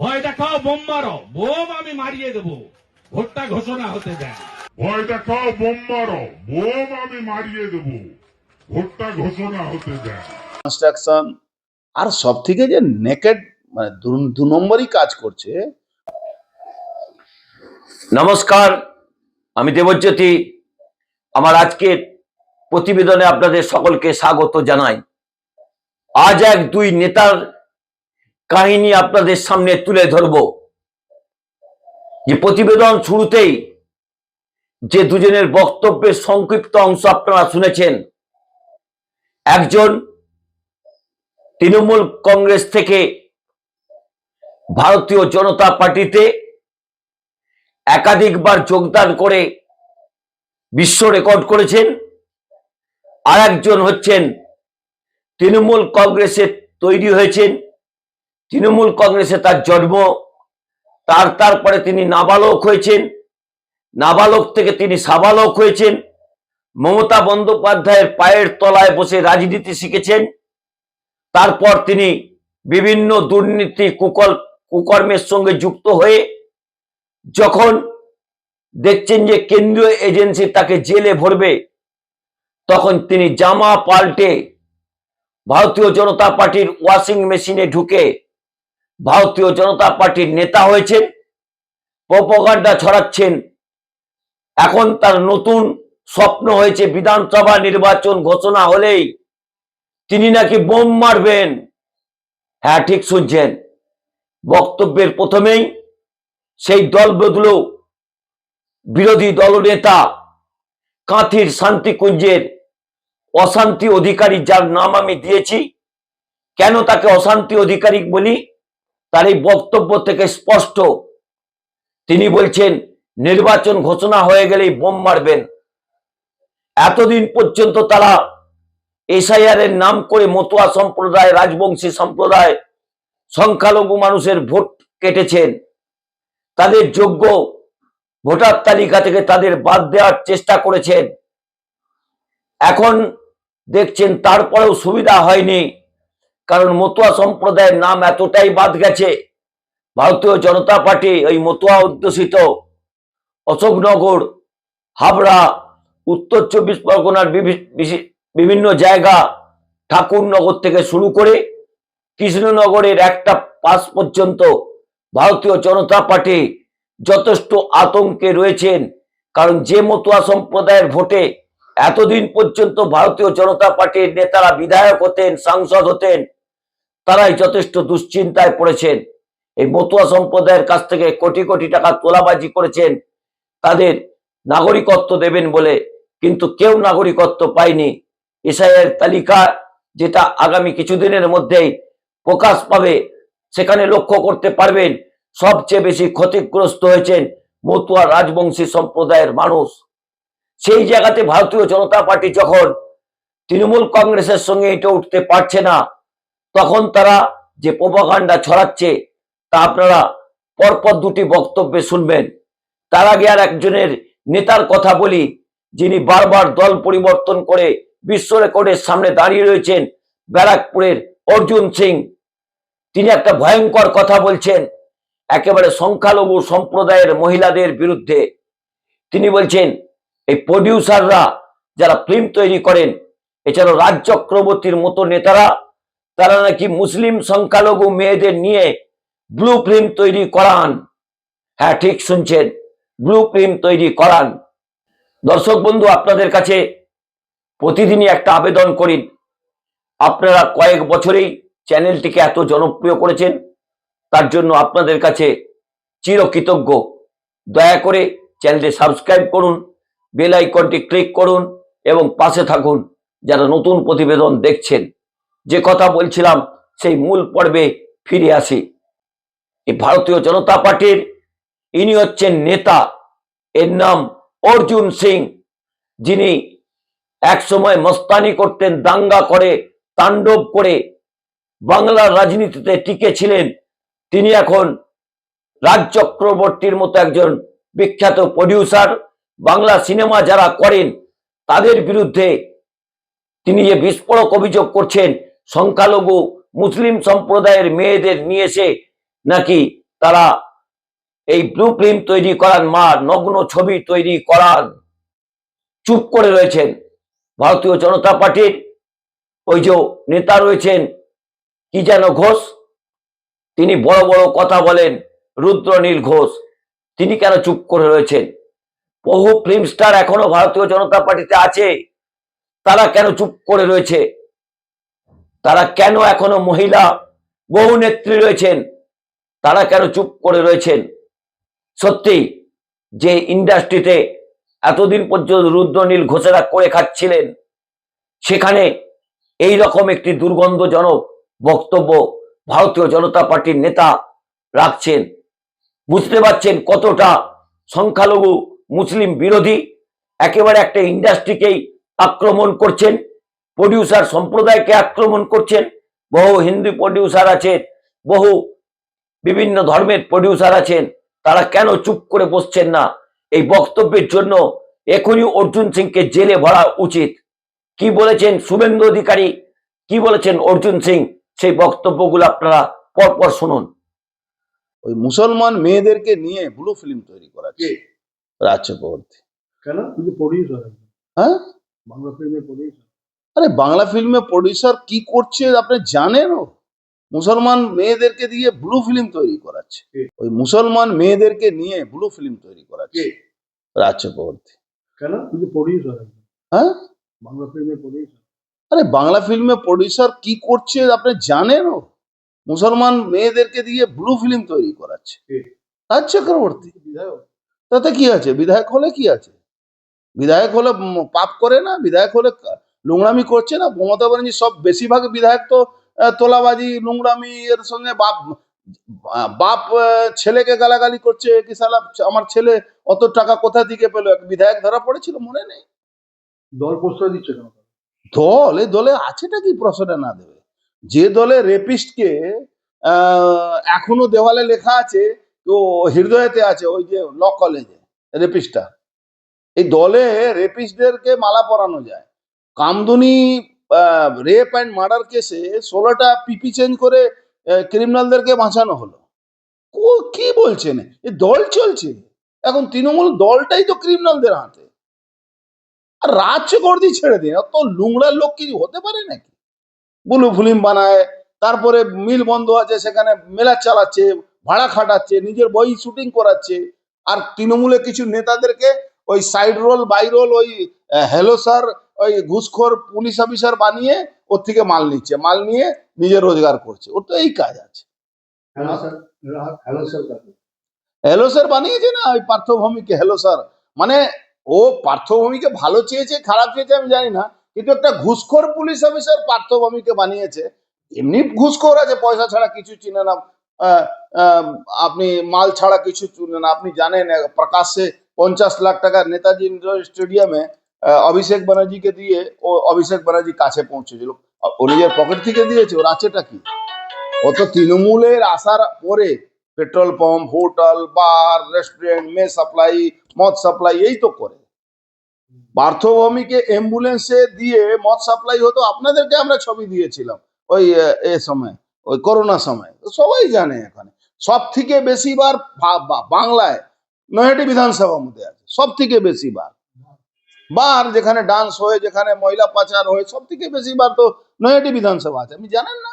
ভয় দেখাও বোম মারো। বোম আমি মারিয়ে দেবো। ভোটটা ঘোষণা হতে দেন ভয় দেখাও বোম মারো। বোম আমি মারিয়ে দেব। ভোটটা ঘোষণা হতে দেন কনস্ট্রাকশন আর সব থেকে যে নেকেড মানে দু- দু নম্বরই কাজ করছে নমস্কার আমি দেবজ্যোতি। আমার আজকের প্রতিবেদনে আপনাদের সকলকে স্বাগত জানাই। আজ এক দুই নেতার কাহিনী আপনাদের সামনে তুলে ধরব। যে প্রতিবেদন শুরুতেই যে দুজনের বক্তব্যের সংক্ষিপ্ত অংশ আপনারা শুনেছেন, একজন তৃণমূল কংগ্রেস থেকে ভারতীয় জনতা পার্টিতে একাধিকবার যোগদান করে বিশ্ব রেকর্ড করেছেন। আর একজন হচ্ছেন তৃণমূল কংগ্রেসে তৈরি হয়েছেন। তৃণমূল কংগ্রেসে তার জন্ম, তার তারপরে তিনি নাবালক হয়েছেন। নাবালক থেকে তিনি সাবালক হয়েছেন। মমতা বন্দ্যোপাধ্যায়ের পায়ের তলায় বসে রাজনীতি শিখেছেন। তারপর তিনি বিভিন্ন দুর্নীতি কুকল, কুকর্মের সঙ্গে যুক্ত হয়ে যখন দেখছেন যে কেন্দ্রীয় এজেন্সি তাকে জেলে ভরবে, তখন তিনি জামা পাল্টে ভারতীয় জনতা পার্টির ওয়াশিং মেশিনে ঢুকে ভারতীয় জনতা পার্টির নেতা হয়েছেন, প্রপগান্ডা ছড়াচ্ছেন। এখন তার নতুন স্বপ্ন হয়েছে বিধানসভা নির্বাচন ঘোষণা হলেই তিনি নাকি বোম মারবেন। হ্যাঁ ঠিক শুনছেন। বক্তব্যের প্রথমেই সেই দল বদলেও বিরোধী দলনেতা কাঁথির শান্তিকুঞ্জের অশান্তি অধিকারী যার নাম আমি দিয়েছি, কেন তাকে অশান্তি অধিকারী বলি? তার এই বক্তব্য থেকে স্পষ্ট। তিনি বলছেন, নির্বাচন ঘোষণা হয়ে গেলেই বোম মারবেন। এতদিন পর্যন্ত তারা এসআইআর এর নাম করে মতুয়া সম্প্রদায়, রাজবংশী সম্প্রদায়, সংখ্যালঘু মানুষের ভোট কেটেছেন। তাদের যোগ্য ভোটার তালিকা থেকে তাদের বাদ দেওয়ার চেষ্টা করেছেন। এখন দেখছেন তারপরেও সুবিধা হয়নি। কারণ মতুয়া সম্প্রদায়ের নাম এতটাই বাদ গেছে। ভারতীয় জনতা পার্টি ওই মতুয়া অধ্যুষিত অশোকনগর, হাবড়া, উত্তর চব্বিশ পরগনার বিভিন্ন জায়গা ঠাকুরনগর থেকে শুরু করে কৃষ্ণনগরের একটা পাশ পর্যন্ত ভারতীয় জনতা পার্টি যথেষ্ট আতঙ্কে রয়েছেন। কারণ যে মতুয়া সম্প্রদায়ের ভোটে এতদিন পর্যন্ত ভারতীয় জনতা পার্টির নেতারা বিধায়ক হতেন, সাংসদ হতেন তারাই যথেষ্ট দুশ্চিন্তায় পড়েছেন। এই মতুয়া সম্প্রদায়ের কাছ থেকে কোটি কোটি টাকা তোলাবাজি করেছেন। তাদের নাগরিকত্ব দেবেন বলে কিন্তু কেউ নাগরিকত্ব পায়নি। এসআইয়ের তালিকা যেটা আগামী কিছুদিনের মধ্যেই প্রকাশ পাবে, সেখানে লক্ষ্য করতে পারবেন সবচেয়ে বেশি ক্ষতিগ্রস্ত হয়েছেন মতুয়া রাজবংশী সম্প্রদায়ের মানুষ। সেই জায়গাতে ভারতীয় জনতা পার্টি যখন তৃণমূল কংগ্রেসের সঙ্গে এটা উঠতে পারছে না তখন তারা যে প্রপাগান্ডা ছড়াচ্ছে, তা আপনারা পরপর দুটি বক্তব্যে শুনবেন। তার আগে আর একজনের নেতার কথা বলি, যিনি বারবার দল পরিবর্তন করে বিশ্ব রেকর্ডের সামনে দাঁড়িয়ে রয়েছেন, ব্যারাকপুরের অর্জুন সিং। তিনি একটা ভয়ঙ্কর কথা বলছেন, একেবারে সংখ্যালঘু সম্প্রদায়ের মহিলাদের বিরুদ্ধে। তিনি বলছেন, এই প্রডিউসাররা যারা ফিল্ম তৈরি করেন এছাড়াও রাজ চক্রবর্তীর মতো নেতারা তারা নাকি মুসলিম সংখ্যালঘু মেয়েদের নিয়ে ব্লু ফিল্ম তৈরি করান। হ্যাঁ ঠিক শুনছেন, ব্লু ফিল্ম তৈরি করান। দর্শক বন্ধু, আপনাদের কাছে প্রতিদিনই একটা আবেদন করি। আপনারা কয়েক বছরেই চ্যানেলটিকে এত জনপ্রিয় করেছেন, তার জন্য আপনাদের কাছে চিরকৃতজ্ঞ। দয়া করে চ্যানেলটি সাবস্ক্রাইব করুন, বেল আইকনটি ক্লিক করুন এবং পাশে থাকুন, যারা নতুন প্রতিবেদন দেখছেন। যে কথা বলছিলাম, সেই মূল পর্বে ফিরে আসি। এই ভারতীয় জনতা পার্টির ইনি হচ্ছেন নেতা, এর নাম অর্জুন সিং, যিনি একসময় মস্তানি করতেন, দাঙ্গা করে, তাণ্ডব করে বাংলার রাজনীতিতে টিকে ছিলেন তিনি এখন রাজ চক্রবর্তীর মতো একজন বিখ্যাত প্রডিউসার বাংলা সিনেমা যারা করেন, তাদের বিরুদ্ধে তিনি যে বিস্ফোরক অভিযোগ করছেন সংখ্যালঘু মুসলিম সম্প্রদায়ের মেয়েদের নিয়ে এসে নাকি তারা এই ব্লু প্রিন্ট তৈরি করার মা নগ্ন ছবি তৈরি করার চুপ করে রয়েছেন ভারতীয় জনতা পার্টির। ওই যে নেতা রয়েছেন কি যেন ঘোষ, তিনি বড় বড় কথা বলেন, রুদ্রনীল ঘোষ, তিনি কেন চুপ করে রয়েছেন? বহু ফিল্ম স্টার এখনও ভারতীয় জনতা পার্টিতে আছে, তারা কেন চুপ করে রয়েছে? তারা কেন এখনও মহিলা বহু নেত্রী রয়েছেন? তারা কেন চুপ করে রয়েছেন? সত্যি, যে ইন্ডাস্ট্রিতে এতদিন পর্যন্ত রুদ্রনীল ঘোষেরা করে খাচ্ছিলেন, সেখানে এই রকম একটি দুর্গন্ধজনক বক্তব্য ভারতীয় জনতা পার্টির নেতা রাখছেন। বুঝতে পারছেন কতটা সংখ্যালঘু মুসলিম বিরোধী? একেবারে একটা ইন্ডাস্ট্রিকেই আক্রমণ করছেন। প্রডিউসার সম্প্রদায়কে আক্রমণ করছেন। বহু হিন্দু প্রডিউসার আছেন বহু বিভিন্ন ধর্মের প্রডিউসার আছেন। তারা কেন চুপ করে বসছেন না? এই বক্তব্যের জন্য এখনই অর্জুন সিংকে জেলে ভরা উচিত। কি বলেছেন শুভেন্দু অধিকারী? কি বলেছেন অর্জুন সিং? সেই বক্তব্যগুলো আপনারা পরপর শুনুন। ওই মুসলমান মেয়েদেরকে নিয়ে ব্লু ফিল্ম তৈরি করা রাজ চক্রবর্তী কেন? প্রডিউসার হ্যাঁ? বাংলা ফিল্মের প্রডিউসার আরে বাংলা ফিল্মে প্রডিউসার কি করছে আপনি জানেন ও মুসলমান মেয়েদেরকে দিয়ে ব্লু ফিল্ম তৈরি করাচ্ছে। ওই মুসলমান মেয়েদেরকে নিয়ে ব্লু ফিল্ম তৈরি করাচ্ছে। রাজ চক্রবর্তী। কেন? প্রডিউসার হ্যাঁ? বাংলা প্রডিউসার আরে বাংলা ফিল্মে প্রডিউসার কি করছে আপনি জানেন ও মুসলমান মেয়েদেরকে দিয়ে ব্লু ফিল্ম তৈরি করাচ্ছে। রাজ চক্রবর্তী। বিধায়ক। তাতে কি আছে? বিধায়ক হলে কি আছে? বিধায়ক হলে পাপ করে না? বিধায়ক হলে নোংরামি করছে না? মমতা ব্যানার্জি সব বেশিরভাগ বিধায়ক তো তোলাবাজি নোংরামি এর সঙ্গে বাপ বাপ ছেলেকে গালাগালি করছে কি সালা আমার ছেলে অত টাকা কোথা থেকে পেল? এক বিধায়ক ধরা পড়েছিল মনে নেই? দল প্রশ্রয় দিচ্ছে দল এই দলে আছেটা কি প্রশ্রয় না দেবে? যে দলে রেপিস্টকে এখনও দেওয়ালে লেখা আছে তো হৃদয়তে আছে ওই যে ল কলেজে রেপিস্টটা। এই দলে রেপিস্টদেরকে মালা পরানো যায়। কামদুনি রেপ অ্যান্ড মার্ডার কেসে ষোলোটা পিপি চেঞ্জ করে ক্রিমিনালদেরকে বাঁচানো হলো। ও কি বলছেন? এই দল চলছে। এখন তৃণমূল দলটাই তো ক্রিমিনালদের হাতে। আর রাজ চক্রবর্তী ছেড়ে দিন। অত লুংড়ার লোক কি হতে পারে নাকি? বুলু ফিল্ম বানায়, তারপরে মিল বন্ধ আছে, সেখানে মেলা চালাচ্ছে, ভাড়া খাটাচ্ছে, নিজের বই শুটিং করাচ্ছে। আর তৃণমূলে কিছু নেতাদেরকে ওই সাইড রোল বাই রোল ওই হ্যালো স্যার ওই ঘুষখোর পুলিশ অফিসার বানিয়ে ওর থেকে মাল নিচ্ছে মাল নিয়ে নিজে রোজগার করছে। ওর তো এই কাজ আছে। হ্যালো স্যার বানিয়েছে না ওই পার্থভূমিকে? হ্যালো স্যার মানে ও পার্থভূমিকে ভালো চেয়েছে খারাপ চেয়েছে আমি জানি না কিন্তু একটা ঘুষখোর পুলিশ অফিসার পার্থভূমিকে বানিয়েছে। এমনি ঘুষখোর আছে পয়সা ছাড়া কিছু চিনে না আপনি মাল ছাড়া কিছু চিনে না। আপনি জানেন প্রকাশ্যে পঞ্চাশ লাখ টাকা নেতাজি ইন্ডোর স্টেডিয়ামে অভিষেক ব্যানার্জিকে দিয়ে ও অভিষেক ব্যানার্জি কাছে পৌঁছেছিল। ও নিজের পকেট থেকে দিয়েছে, ওর আছেটা কি? ও তো তৃণমূলের আসার পরে petrol pump, hotel, bar, restaurant মে সাপ্লাই, মদ সাপ্লাই, এই তো করে। পার্থভূমিকে অ্যাম্বুলেন্সে দিয়ে মদ সাপ্লাই হতো, আপনাদেরকে আমরা ছবি দিয়েছিলাম ওই, এ সময়, ওই করোনা সময়। সবাই জানে এখানে। সব থেকে বেশি বার ভা- বা- বাংলায় নয়টি বিধানসভার মধ্যে আছে সব থেকে বেশি বার যেখানে ডান্স হয়ে যেখানে মহিলা পাচার হয়ে সব থেকে বেশি বার তো নয়টি বিধানসভা আছে। আপনি জানেন না।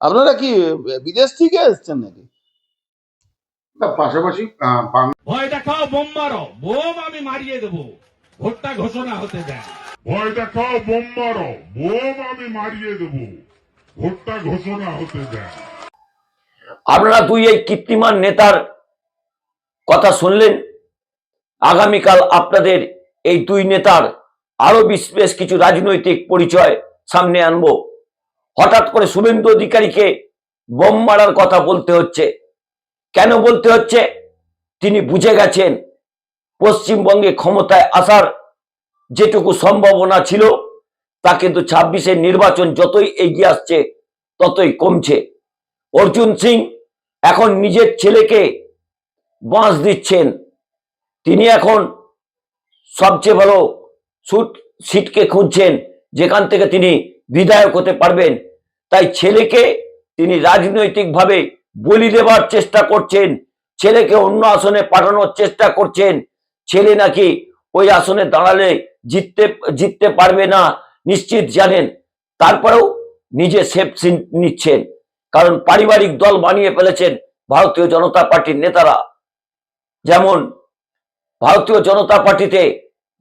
আপনারা কি বিদেশ থেকে এসছেন নাকি? পাশাপাশি ভয় দেখাও বোম মারো। বোম আমি মারিয়ে দেবো। ভোটটা ঘোষণা হতে দেয়। ভয় দেখাও বোম মারো। বোম আমি মারিয়ে দেব। ভোটটা ঘোষণা হতে দেয়। আপনারা দুই এই কীর্তিমান নেতার কথা শুনলেন। আগামীকাল আপনাদের এই দুই নেতার আরও বেশ কিছু রাজনৈতিক পরিচয় সামনে আনব। হঠাৎ করে শুভেন্দু অধিকারীকে বোম মারার কথা বলতে হচ্ছে। কেন বলতে হচ্ছে? তিনি বুঝে গেছেন পশ্চিমবঙ্গে ক্ষমতায় আসার যেটুকু সম্ভাবনা ছিল, তা কিন্তু ছাব্বিশের নির্বাচন যতই এগিয়ে আসছে, ততই কমছে। অর্জুন সিং এখন নিজের ছেলেকে বাঁশ দিচ্ছেন। তিনি এখন সবচেয়ে ভালো সুট সিটকে খুঁজছেন, যেখান থেকে তিনি বিধায়ক হতে পারবেন। তাই ছেলেকে তিনি রাজনৈতিকভাবে বলি দেবার চেষ্টা করছেন। ছেলেকে অন্য আসনে পাঠানোর চেষ্টা করছেন। ছেলে নাকি ওই আসনে দাঁড়ালে জিততে জিততে পারবে না, নিশ্চিত জানেন। তারপরেও নিজে সেফ নিচ্ছেন। কারণ পারিবারিক দল বানিয়ে ফেলেছেন ভারতীয় জনতা পার্টির নেতারা। যেমন ভারতীয় জনতা পার্টিতে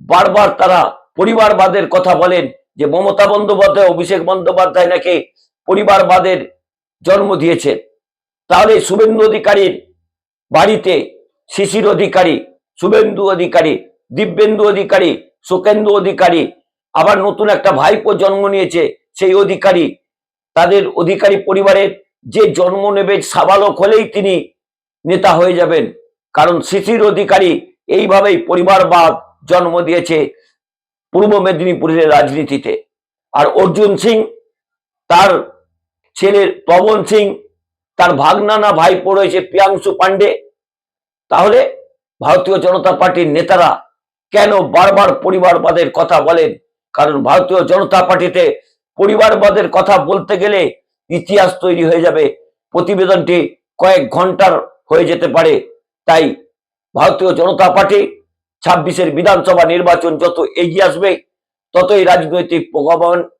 বারবার তারা পরিবারবাদের কথা বলেন যে মমতা বন্দ্যোপাধ্যায়, অভিষেক বন্দ্যোপাধ্যায় নাকি পরিবারবাদের জন্ম দিয়েছেন। তাহলে শুভেন্দু অধিকারীর বাড়িতে শিশির অধিকারী, শুভেন্দু অধিকারী, দিব্যেন্দু অধিকারী সুকেন্দু অধিকারী, আবার নতুন একটা ভাইপো জন্ম নিয়েছে সেই অধিকারী, তাদের অধিকারী পরিবারের যে জন্ম নেবে সাবালক হলেই তিনি নেতা হয়ে যাবেন। কারণ শিশির অধিকারী এইভাবেই পরিবারবাদ জন্ম দিয়েছে পূর্ব মেদিনীপুরের রাজনীতিতে। আর অর্জুন সিং, তার ছেলের পবন সিং, তার ভাগনা না ভাইপো রয়েছে প্রিয়াংশু পান্ডে তাহলে ভারতীয় জনতা পার্টির নেতারা কেন বারবার পরিবারবাদের কথা বলেন? কারণ ভারতীয় জনতা পার্টিতে পরিবারবাদের কথা বলতে গেলে ইতিহাস তৈরি হয়ে যাবে। প্রতিবেদনটি কয়েক ঘণ্টার হয়ে যেতে পারে। তাই ভারতীয় জনতা পার্টি ছাব্বিশের বিধানসভা নির্বাচন যত এগিয়ে আসবে, ততই রাজনৈতিক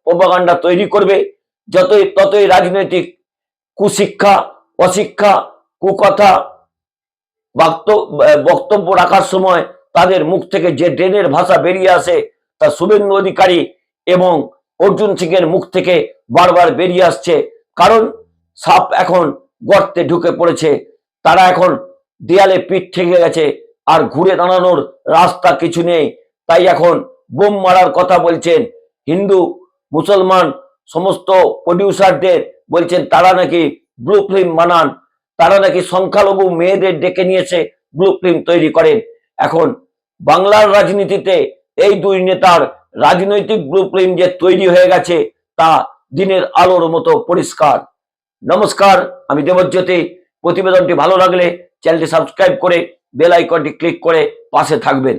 প্রপাগান্ডা তৈরি করবে। যতই, ততই রাজনৈতিক কুশিক্ষা, অশিক্ষা, কুকথা বাক্ত- বক্তব্য রাখার সময় তাদের মুখ থেকে যে ড্রেনের ভাষা বেরিয়ে আসে তা শুভেন্দু অধিকারী এবং অর্জুন সিং এর মুখ থেকে বারবার বেরিয়ে আসছে। কারণ সাপ এখন গর্তে ঢুকে পড়েছে। তারা এখন দেয়ালে পিঠ ঠেকে গেছে আর ঘুরে দাঁড়ানোর রাস্তা কিছু নেই। তাই এখন বোম মারার কথা বলছেন হিন্দু, মুসলমান, সমস্ত প্রডিউসারদের বলছেন, তারা নাকি ব্লু ফিল্ম বানান, তারা নাকি সংখ্যালঘু মেয়েদের ডেকে নিয়েছে ব্লু ফিল্ম তৈরি করেন। এখন বাংলার রাজনীতিতে এই দুই নেতার রাজনৈতিক ব্লু ফিল্ম যে তৈরি হয়ে গেছে, তা দিনের আলোর মতো পরিষ্কার। নমস্কার, আমি দেবজ্যোতি। প্রতিবেদনটি ভালো লাগলে চ্যানেলটি সাবস্ক্রাইব করে বেল আইকনটি ক্লিক করে পাশে থাকবেন।